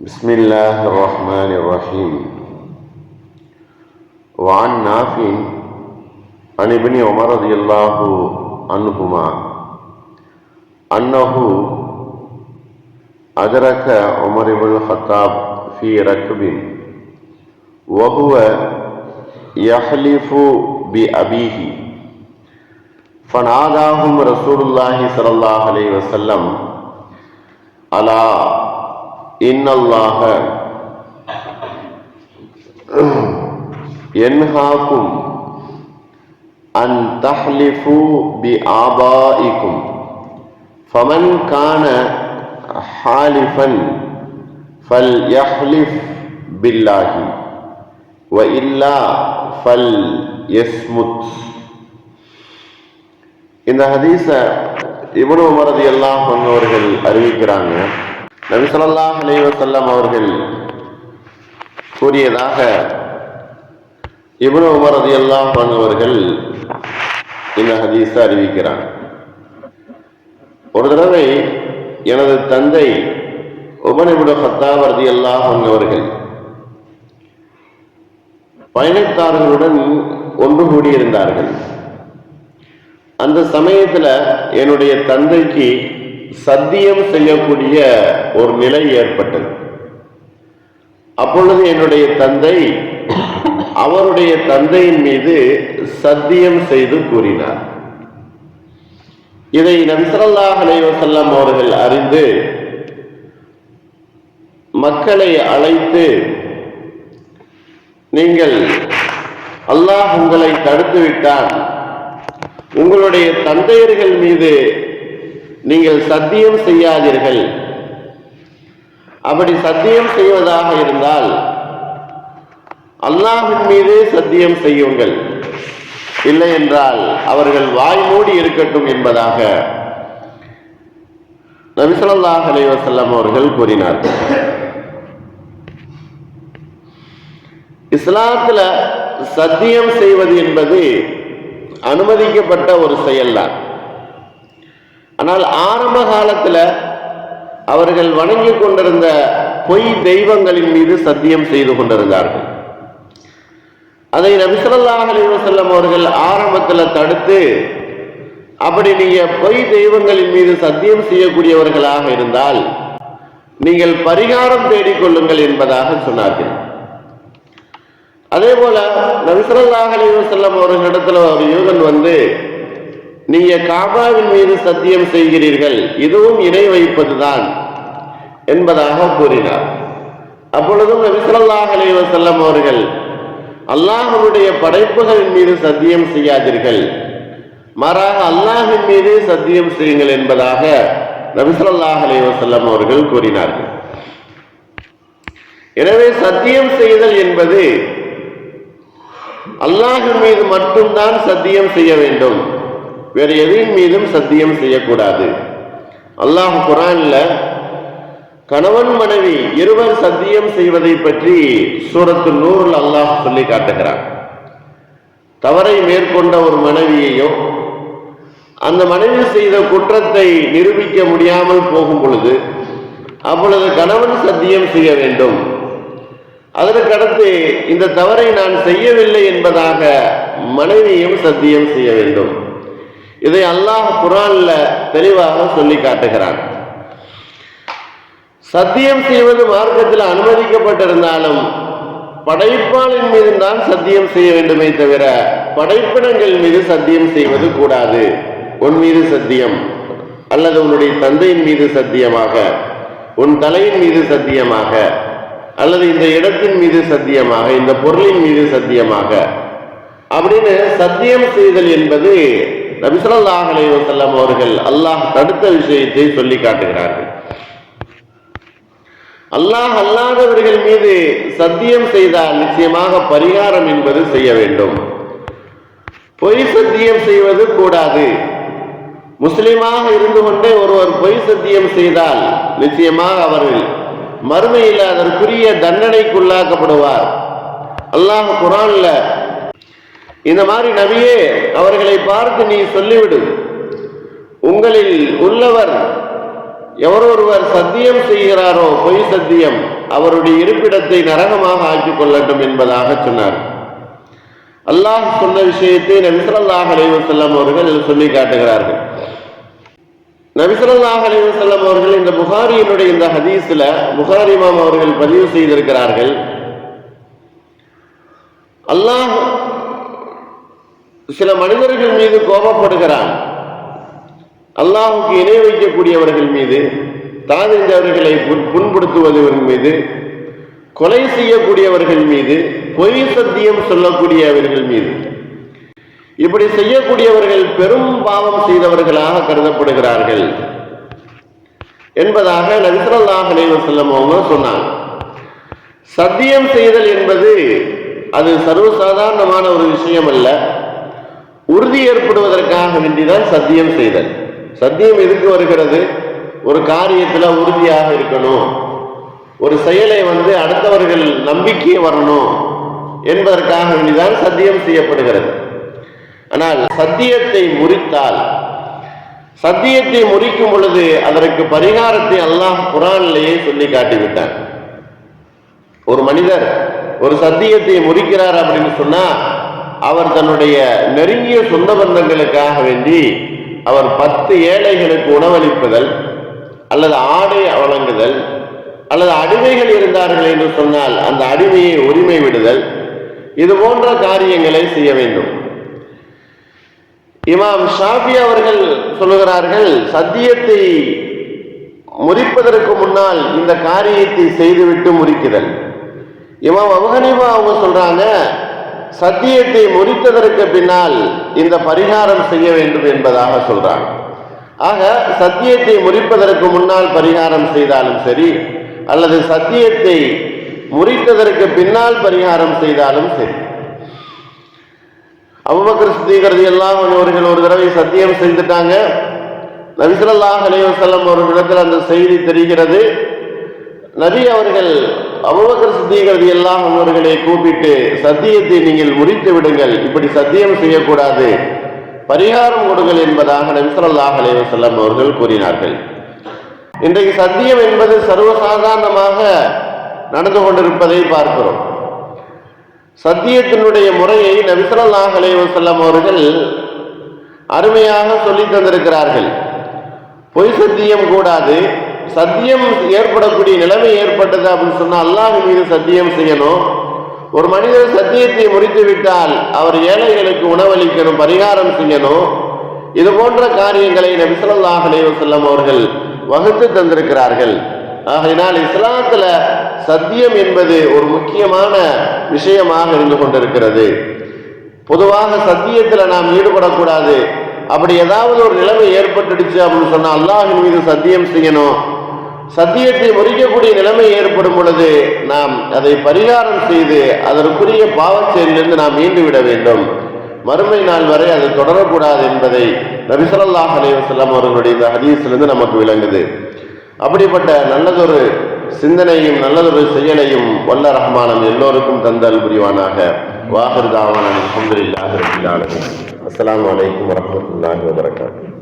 بسم الله الرحمن الرحيم. وعن نافع عن ابن عمر رضي الله عنهما أنه أدرك عمر بن الخطاب في ركب وهو يحلف بأبيه. فناداهم رسول الله صلى الله عليه وسلم ألا إن الله ينهاكم أن تحلفوا بآبائكم فمن كان حالفا فليحلف بالله وإلا فليصمت இந்த ஹதீஸ இப்னு உமர் ரலியல்லாஹு அன்ஹு அவர்கள் அறிவிக்கிறாங்க நபிசல்லாஹ் ஸல்லல்லாஹு அவர்கள் கூறியதாக இப்னு உமர் ரலியல்லாஹு அன்ஹு அவர்கள் இந்த ஹதீஸை அறிவிக்கிறார். ஒரு தடவை எனது தந்தை உமர் இப்னு ஹத்தாப் ரலியல்லாஹு அன்ஹு அவர்கள் பயணத்தார்களுடன் ஒன்று கூடியிருந்தார்கள். அந்த சமயத்தில் என்னுடைய தந்தைக்கு சத்தியம் செய்யக்கூடிய ஒரு நிலை ஏற்பட்டது. அப்பொழுது என்னுடைய தந்தை அவருடைய தந்தையின் மீது சத்தியம் செய்து கூறினார். இதை நன்சரல்லா அலைவசல்லம் அவர்கள் அறிந்து மக்களை அழைத்து நீங்கள் அல்லாஹ் உங்களை தடுத்து விட்டான். உங்களுடைய தந்தையர்கள் மீது நீங்கள் சத்தியம் செய்யாதீர்கள். அப்படி சத்தியம் செய்வதாக இருந்தால் அல்லாஹின் மீது சத்தியம் செய்யுங்கள். இல்லை என்றால் அவர்கள் வாய் மூடி இருக்கட்டும் என்பதாக நபிசல்லாஹ் அலைவசல்லம் அவர்கள் கூறினார்கள் இஸ்லாத்தில் சத்தியம் செய்வது என்பது அனுமதிக்கப்பட்ட ஒரு செயல்தான் ஆனால் ஆரம்ப காலத்துல அவர்கள் வணங்கி கொண்டிருந்த பொய் தெய்வங்களின் மீது சத்தியம் செய்து கொண்டிருந்தார்கள். அதை நபிசல்லாஹ் அலிவசல்லம் அவர்கள் ஆரம்பத்தில் தடுத்து அப்படி நீங்க பொய் தெய்வங்களின் மீது சத்தியம் செய்யக்கூடியவர்களாக இருந்தால் நீங்கள் பரிகாரம் தேடிக்கொள்ளுங்கள் என்பதாக சொன்னார்கள். அதே போல நபிசல்லாஹ் அலிவசல்லம் அவர்களிடத்துல ஒரு யூகன் வந்து நீங்க காபாவின் மீது சத்தியம் செய்கிறீர்கள் இதுவும் இணை வைப்பதுதான் என்பதாக கூறினார். அப்பொழுதும் நபிசல்லாஹ் அலைவசல்லம் அவர்கள் அல்லாஹனுடைய படைப்புகளின் மீது சத்தியம் செய்யாதீர்கள் மாறாக அல்லாஹின் மீது சத்தியம் செய்யுங்கள் என்பதாக நபிசல்லாஹ் அலைவசல்லம் அவர்கள் கூறினார்கள். எனவே சத்தியம் செய்தல் என்பது அல்லாஹின் மீது மட்டும்தான் சத்தியம் செய்ய வேண்டும். வேறு எதையும் மீதும் சத்தியம் செய்யக்கூடாது. அல்லாஹ் குரான்ல கணவன் மனைவி இருவர் சத்தியம் செய்வதை பற்றி சூரத்து நூறில் அல்லாஹ் சொல்லி காட்டுகிறான். தவறை மேற்கொண்ட ஒரு மனைவியையோ அந்த மனைவி செய்த குற்றத்தை நிரூபிக்க முடியாமல் போகும் பொழுது அப்பொழுது கணவன் சத்தியம் செய்ய வேண்டும். அதற்கடுத்து இந்த தவறை நான் செய்யவில்லை என்பதாக மனைவியும் சத்தியம் செய்ய வேண்டும். இதை அல்லாஹ் குரான்ல தெளிவாக சொல்லி காட்டுகிறான். சத்தியம் செய்வது மார்க்கத்தில் அனுமதிக்கப்பட்டிருந்தாலும் படைப்பாளின் மீது தான் சத்தியம் செய்ய வேண்டுமே தவிர படைப்பினங்கள் மீது சத்தியம் செய்வது கூடாது. உன் மீது சத்தியம் அல்லது உன்னுடைய தந்தையின் மீது சத்தியமாக உன் தலையின் மீது சத்தியமாக அல்லது இந்த இடத்தின் மீது சத்தியமாக இந்த பொருளின் மீது சத்தியமாக அப்படின்னு சத்தியம் செய்தல் என்பது நபிசல்லாஹ் அலைவசல்லம் அவர்கள் அல்லாஹ் தடுத்த விஷயத்தை சொல்லி காட்டுகிறார்கள். அல்லாஹ் அல்லாதவர்கள் மீது சத்தியம் செய்தால் நிச்சயமாக பரிகாரம் என்பது செய்ய வேண்டும். பொய் சத்தியம் செய்வது கூடாது. முஸ்லிமாக இருந்து கொண்டே ஒருவர் பொய் சத்தியம் செய்தால் நிச்சயமாக அவர்கள் மறுமையில் அதற்குரிய தண்டனைக்குள்ளாக்கப்படுவார். அல்லாஹ் குரான்ல இந்த மாதிரி நபியே அவர்களை பார்த்து நீ சொல்லிவிடு. உங்களில் உள்ளவர் எவரொருவர் சத்தியம் செய்கிறாரோ பொய் சத்தியம் அவருடைய இருப்பிடத்தை நரகமாக ஆக்கிக் கொள்ளட்டும் என்பதாக சொன்னார். அல்லாஹ் சொன்ன விஷயத்தை நபிசல்லாஹ் அலைவசல்லம் அவர்கள் சொல்லி காட்டுகிறார்கள். நபிசல்லாஹ் அலைவசல்லம் அவர்கள் இந்த புகாரியினுடைய இந்த ஹதீஸ்ல புகாரிமாம் அவர்கள் பதிவு செய்திருக்கிறார்கள். அல்லாஹ் சில மனிதர்கள் மீது கோபப்படுகிறான். அல்லாஹுக்கு இணை வைக்கக்கூடியவர்கள் மீது தாதெஞ்சவர்களை புண்படுத்துவதவர்கள் மீது கொலை செய்யக்கூடியவர்கள் மீது பொய் சத்தியம் சொல்லக்கூடியவர்கள் மீது. இப்படி செய்யக்கூடியவர்கள் பெரும் பாவம் செய்தவர்களாக கருதப்படுகிறார்கள். என்பதாக நபிசல்லாஹ் அலைவசல்லம் அவங்க சொன்னாங்க. சத்தியம் செய்தல் என்பது அது சர்வசாதாரணமான ஒரு விஷயம் அல்ல உறுதி ஏற்படுவதற்காக வேண்டிதான் சத்தியம் செய்தல். சத்தியம் எதுக்கு வருகிறது? ஒரு காரியத்தில் உறுதியாக இருக்கணும். ஒரு செயலை வந்து அடுத்தவர்கள் நம்பிக்கை வரணும் என்பதற்காக வேண்டிதான் சத்தியம் செய்யப்படுகிறது. ஆனால் சத்தியத்தை முறித்தால் சத்தியத்தை முறிக்கும் பொழுது அதற்கு பரிகாரத்தை அல்லாஹ் குரானிலேயே சொல்லி காட்டிவிட்டான். ஒரு மனிதர் ஒரு சத்தியத்தை முறிக்கிறார் அப்படின்னு சொன்னா அவர் தன்னுடைய நெருங்கிய சொந்த பந்தங்களுக்காக வேண்டி அவர் பத்து ஏழைகளுக்கு உணவளிப்பதல் அல்லது ஆடை வழங்குதல் அல்லது அடிமைகள் இருந்தார்கள் என்று சொன்னால் அந்த அடிமையை உரிமை விடுதல் இது போன்ற காரியங்களை செய்ய வேண்டும். இமாம் ஷாஃபி அவர்கள் சொல்லுகிறார்கள் சத்தியத்தை முறிப்பதற்கு முன்னால் இந்த காரியத்தை செய்துவிட்டு முறிக்குதல் இமாம் அபுஹனிபா அவங்க சொல்றாங்க சத்தியத்தை முறித்ததற்கு பின்னால் இந்த பரிகாரம் செய்ய வேண்டும் என்பதாக சொல்றாங்க. ஆக சத்தியத்தை முறிப்பதற்கு முன்னால் பரிகாரம் செய்தாலும் சரி அல்லது சத்தியத்தை முறித்ததற்கு பின்னால் பரிகாரம் செய்தாலும் சரி. அபுபக்கர் சித்திகிறது எல்லாம் அவர்கள் ஒரு தடவை சத்தியம் செய்துட்டாங்க. நபிசல்லாஹ் அலைவசல்லம் அவர்களிடத்தில் அந்த செய்தி தெரிகிறது. நபி அவர்கள் அபுபக்கர் சித்திகிறது எல்லாம் அவர்களை கூப்பிட்டு சத்தியத்தை நீங்கள் முறித்து விடுங்கள் இப்படி சத்தியம் செய்யக்கூடாது. பரிகாரம் கொடுங்கள் என்பதாக நபிசல்லாஹ் அலைவசல்லம் அவர்கள் கூறினார்கள். இன்றைக்கு சத்தியம் என்பது சர்வசாதாரணமாக நடந்து கொண்டிருப்பதை பார்க்கிறோம். சத்தியத்தினுடைய முறையை நபிசல்லாஹ் அலைவசல்லம் அவர்கள் அருமையாக சொல்லி தந்திருக்கிறார்கள். பொய் சத்தியம் கூடாது சத்தியம் ஏற்படக்கூடிய நிலைமை ஏற்பட்டது அப்படின்னு சொன்னா அல்லாஹ் மீது சத்தியம் செய்யணும். ஒரு மனிதர் சத்தியத்தை முறித்து விட்டால் அவர் ஏழைகளுக்கு உணவளிக்கணும் பரிகாரம் செய்யணும். இது போன்ற காரியங்களை நபிசல்லாஹ் அலைவசல்லம் அவர்கள் வகுத்து தந்திருக்கிறார்கள். ஆகையினால் இஸ்லாத்தில் சத்தியம் என்பது ஒரு முக்கியமான விஷயமாக இருந்து கொண்டிருக்கிறது. பொதுவாக சத்தியத்தில் நாம் ஈடுபடக்கூடாது. அப்படி ஏதாவது ஒரு நிலைமை ஏற்பட்டுடுச்சு அப்படின்னு சொன்னால் அல்லாஹின் மீது சத்தியம் செய்யணும். சத்தியத்தை முறிக்கக்கூடிய நிலைமை ஏற்படும் பொழுது நாம் அதை பரிகாரம் செய்து அதற்குரிய பாவச்செயலிருந்து நாம் மீண்டு விட வேண்டும். மறுமை நாள் வரை அது தொடரக்கூடாது என்பதை நபிசல்லாஹ் அலைவசல்லாம் அவர்களுடைய இந்த ஹதீஸிலிருந்து நமக்கு விளங்குது. அப்படிப்பட்ட நல்லதொரு சிந்தனையும் நல்லதொரு செயலையும் வல்ல ரஹ்மானம் எல்லோருக்கும் தந்தல் புரிவானாக. வாகர் தாவான அலமதுல்லாஹி ரபில் ஆலமீன். அஸ்ஸலாமு அலைக்கும்